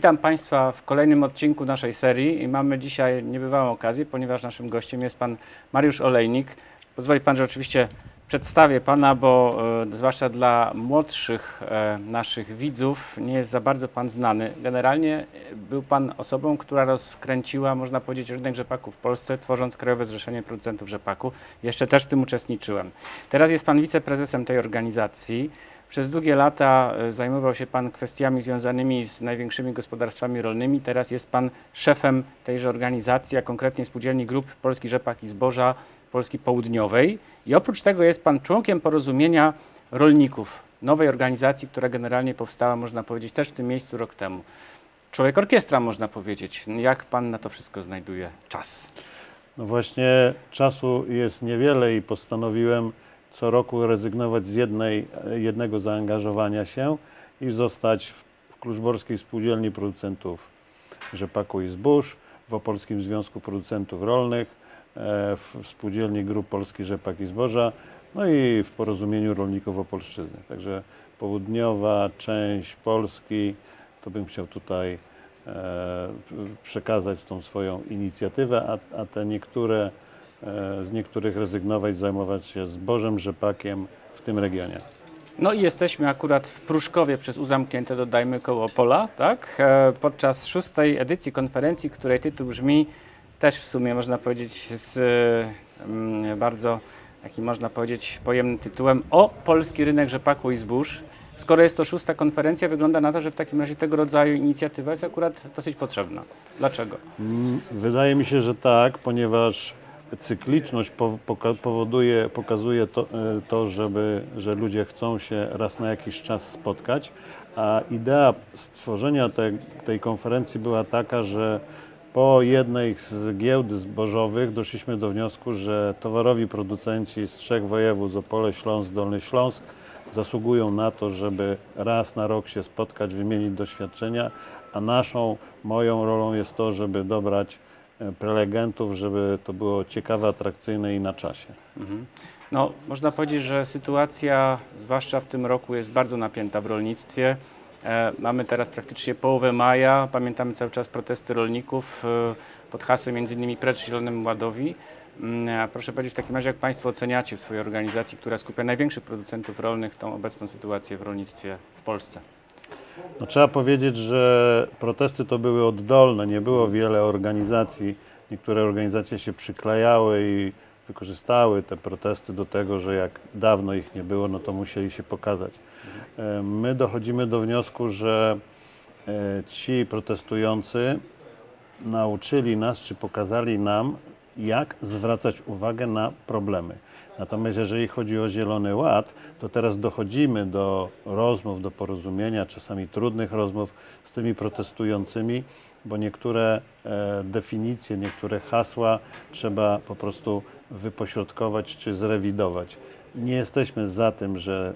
Witam Państwa w kolejnym odcinku naszej serii i mamy dzisiaj niebywałą okazję, ponieważ naszym gościem jest Pan Mariusz Olejnik. Pozwoli Pan, że oczywiście przedstawię Pana, bo e, zwłaszcza dla młodszych e, naszych widzów nie jest za bardzo Pan znany. Generalnie e, był Pan osobą, która rozkręciła, można powiedzieć, rynek rzepaku w Polsce, tworząc Krajowe Zrzeszenie Producentów Rzepaku. Jeszcze też w tym uczestniczyłem. Teraz jest Pan wiceprezesem tej organizacji. Przez długie lata e, zajmował się Pan kwestiami związanymi z największymi gospodarstwami rolnymi. Teraz jest Pan szefem tejże organizacji, a konkretnie Spółdzielni Grup Polski Rzepak i Zboża Polski Południowej. I oprócz tego jest Pan członkiem porozumienia rolników, nowej organizacji, która generalnie powstała, można powiedzieć, też w tym miejscu rok temu. Człowiek orkiestra, można powiedzieć. Jak Pan na to wszystko znajduje czas? No właśnie czasu jest niewiele i postanowiłem co roku rezygnować z jednej, jednego zaangażowania się i zostać w Kluczborskiej Spółdzielni Producentów Rzepaku i Zbóż, w Opolskim Związku Producentów Rolnych, w w Spółdzielni Grup Polski Rzepak i Zboża, no i w Porozumieniu Rolników Opolszczyzny. Także południowa część Polski, to bym chciał tutaj e, przekazać tą swoją inicjatywę, a, te niektóre, e, z niektórych rezygnować, zajmować się zbożem, rzepakiem w tym regionie. No i jesteśmy akurat w Pruszkowie przez U zamknięte, dodajmy, koło Opola, tak? E, Podczas szóstej edycji konferencji, której tytuł brzmi też w sumie, można powiedzieć, z mm, bardzo, takim można powiedzieć, pojemnym tytułem o polski rynek rzepaku i zbóż. Skoro jest to szósta konferencja, wygląda na to, że w takim razie tego rodzaju inicjatywa jest akurat dosyć potrzebna. Dlaczego? Mm, Wydaje mi się, że tak, ponieważ cykliczność powoduje, pokazuje to, e, to żeby, że ludzie chcą się raz na jakiś czas spotkać, a idea stworzenia te, tej konferencji była taka, że po jednej z giełd zbożowych doszliśmy do wniosku, że towarowi producenci z trzech województw, Opole, Śląsk, Dolny Śląsk, zasługują na to, żeby raz na rok się spotkać, wymienić doświadczenia, a naszą, moją rolą jest to, żeby dobrać e, prelegentów, żeby to było ciekawe, atrakcyjne i na czasie. Mhm. No, można powiedzieć, że sytuacja, zwłaszcza w tym roku, jest bardzo napięta w rolnictwie. E, mamy teraz praktycznie połowę maja. Pamiętamy cały czas protesty rolników e, pod hasłem innymi Precz Zielonym Ładowi. Mm, Proszę powiedzieć w takim razie, jak Państwo oceniacie w swojej organizacji, która skupia największych producentów rolnych, tą obecną sytuację w rolnictwie w Polsce? No, trzeba powiedzieć, że protesty to były oddolne, nie było wiele organizacji. Niektóre organizacje się przyklejały i wykorzystały te protesty do tego, że jak dawno ich nie było, no to musieli się pokazać. E, My dochodzimy do wniosku, że e, ci protestujący nauczyli nas, czy pokazali nam, jak zwracać uwagę na problemy. Natomiast jeżeli chodzi o Zielony Ład, to teraz dochodzimy do rozmów, do porozumienia, czasami trudnych rozmów z tymi protestującymi, bo niektóre e, definicje, niektóre hasła trzeba po prostu wypośrodkować czy zrewidować. Nie jesteśmy za tym, że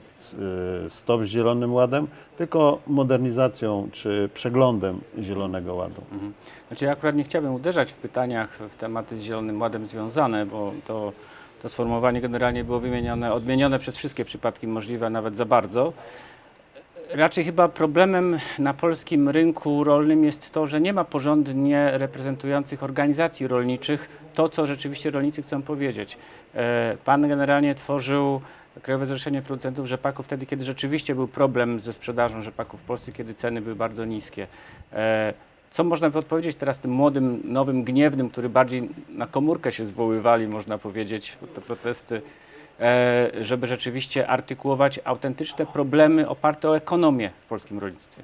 y, stop z Zielonym Ładem, tylko modernizacją czy przeglądem Zielonego Ładu. Mhm. Znaczy ja akurat nie chciałbym uderzać w pytaniach w tematy z Zielonym Ładem związane, bo to, to sformułowanie generalnie było wymienione, odmienione przez wszystkie przypadki możliwe, nawet za bardzo. Raczej chyba problemem na polskim rynku rolnym jest to, że nie ma porządnie reprezentujących organizacji rolniczych to, co rzeczywiście rolnicy chcą powiedzieć. E, Pan generalnie tworzył Krajowe Zrzeszenie Producentów Rzepaku wtedy, kiedy rzeczywiście był problem ze sprzedażą rzepaku w Polsce, kiedy ceny były bardzo niskie. E, Co można by odpowiedzieć teraz tym młodym, nowym, gniewnym, który bardziej na komórkę się zwoływali, można powiedzieć, te protesty, żeby rzeczywiście artykułować autentyczne problemy oparte o ekonomię w polskim rolnictwie?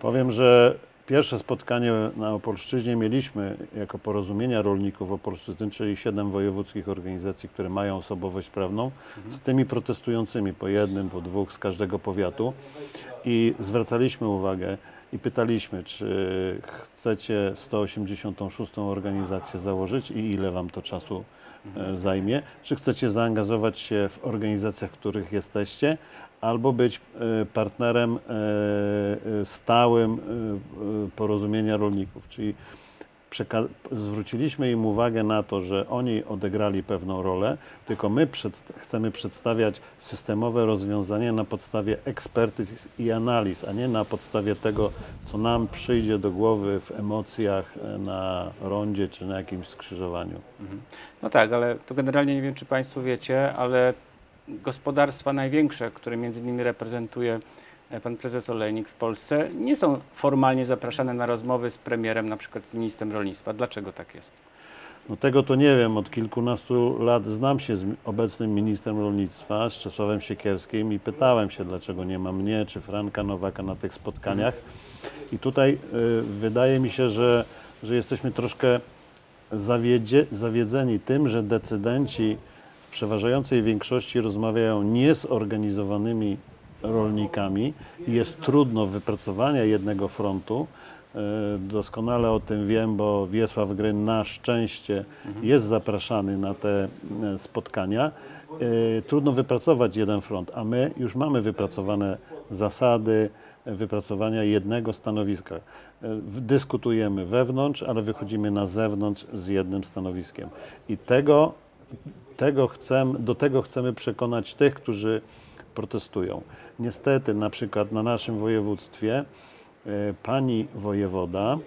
Powiem, że pierwsze spotkanie na Opolszczyźnie mieliśmy jako porozumienia rolników Opolszczyzny, czyli siedem wojewódzkich organizacji, które mają osobowość prawną, z tymi protestującymi po jednym, po dwóch z każdego powiatu i zwracaliśmy uwagę i pytaliśmy, czy chcecie 186 organizację założyć i ile Wam to czasu e, zajmie, czy chcecie zaangażować się w organizacjach, w których jesteście, albo być e, partnerem e, stałym porozumienia rolników. Czyli zwróciliśmy im uwagę na to, że oni odegrali pewną rolę, tylko my chcemy przedstawiać systemowe rozwiązanie na podstawie ekspertyz i analiz, a nie na podstawie tego, co nam przyjdzie do głowy w emocjach e, na rondzie czy na jakimś skrzyżowaniu. No tak, ale to generalnie nie wiem, czy Państwo wiecie, ale gospodarstwa największe, które między innymi reprezentuje pan prezes Olejnik w Polsce, nie są formalnie zapraszane na rozmowy z premierem, na przykład ministrem rolnictwa. Dlaczego tak jest? No tego to nie wiem. Od kilkunastu lat znam się z obecnym ministrem rolnictwa, z Czesławem Siekierskim i pytałem się, dlaczego nie ma mnie czy Franka Nowaka na tych spotkaniach. I tutaj y, wydaje mi się, że, że jesteśmy troszkę zawiedzie, zawiedzeni tym, że decydenci w przeważającej większości rozmawiają nie z organizowanymi rolnikami jest trudno wypracowania jednego frontu. E, Doskonale o tym wiem, bo Wiesław Gryn na szczęście jest zapraszany na te e, spotkania. E, Trudno wypracować jeden front, a my już mamy wypracowane zasady wypracowania jednego stanowiska. Dyskutujemy wewnątrz, ale wychodzimy na zewnątrz z jednym stanowiskiem. I tego, tego chcemy, do tego chcemy przekonać tych, którzy protestują. Niestety, na przykład na naszym województwie e, pani wojewoda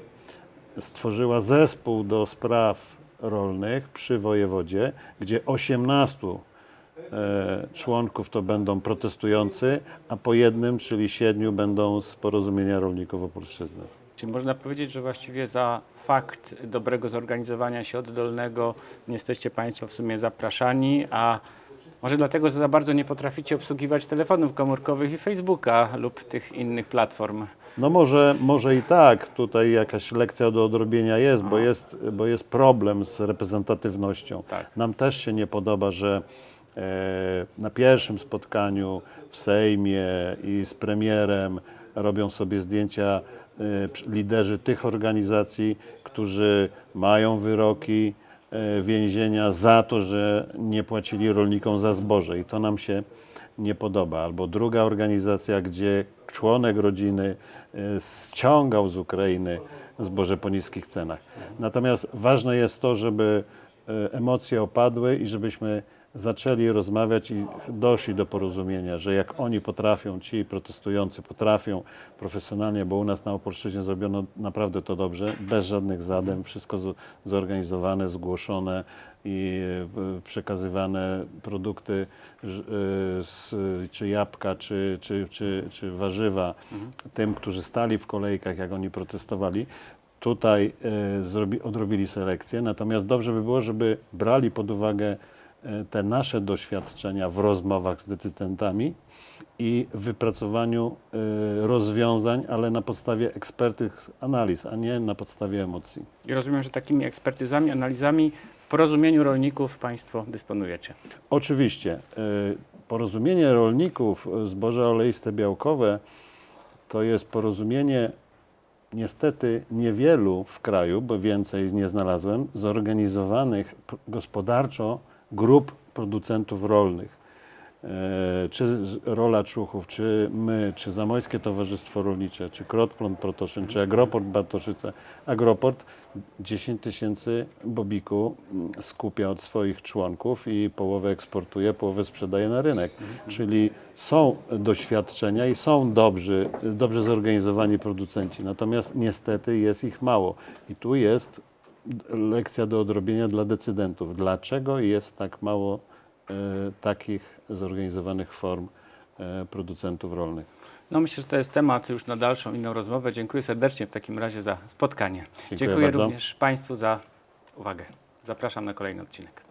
stworzyła zespół do spraw rolnych przy wojewodzie, gdzie 18 e, członków to będą protestujący, a po jednym, czyli siedmiu, będą z porozumienia rolników Opolszczyzny. Czyli można powiedzieć, że właściwie za fakt dobrego zorganizowania się oddolnego nie jesteście Państwo w sumie zapraszani, a może dlatego, że za bardzo nie potraficie obsługiwać telefonów komórkowych i Facebooka lub tych innych platform. No może, może i tak, tutaj jakaś lekcja do odrobienia jest, bo jest, bo jest problem z reprezentatywnością. Tak. Nam też się nie podoba, że e, na pierwszym spotkaniu w Sejmie i z premierem robią sobie zdjęcia e, liderzy tych organizacji, którzy mają wyroki więzienia za to, że nie płacili rolnikom za zboże i to nam się nie podoba. Albo druga organizacja, gdzie członek rodziny e, ściągał z Ukrainy zboże po niskich cenach. Natomiast ważne jest to, żeby e, emocje opadły i żebyśmy zaczęli rozmawiać i doszli do porozumienia, że jak oni potrafią, ci protestujący potrafią profesjonalnie, bo u nas na Opolszczyźnie zrobiono naprawdę to dobrze, bez żadnych zadem, wszystko zorganizowane, zgłoszone i e, przekazywane produkty, e, czy jabłka, czy, czy, czy, czy warzywa tym, którzy stali w kolejkach, jak oni protestowali. Tutaj e, zrobi, odrobili selekcję, natomiast dobrze by było, żeby brali pod uwagę te nasze doświadczenia w rozmowach z decydentami i w wypracowaniu e, rozwiązań, ale na podstawie ekspertych analiz, a nie na podstawie emocji. I rozumiem, że takimi ekspertyzami, analizami w porozumieniu rolników Państwo dysponujecie. Oczywiście. e, Porozumienie rolników e, zboża oleiste białkowe to jest porozumienie niestety niewielu w kraju, bo więcej nie znalazłem, zorganizowanych gospodarczo grup producentów rolnych. E, Czy Rola Czuchów, czy my, czy Zamojskie Towarzystwo Rolnicze, czy Krotplon Protoszyn, czy Agroport Bartoszyce. Agroport 10 tysięcy bobiku mm, skupia od swoich członków i połowę eksportuje, połowę sprzedaje na rynek. Czyli są doświadczenia i są dobrzy, dobrze zorganizowani producenci, natomiast niestety jest ich mało. I tu jest lekcja do odrobienia dla decydentów. Dlaczego jest tak mało e, takich zorganizowanych form e, producentów rolnych? No myślę, że to jest temat już na dalszą inną rozmowę. Dziękuję serdecznie w takim razie za spotkanie. Dziękuję bardzo. również Państwu za uwagę. Zapraszam na kolejny odcinek.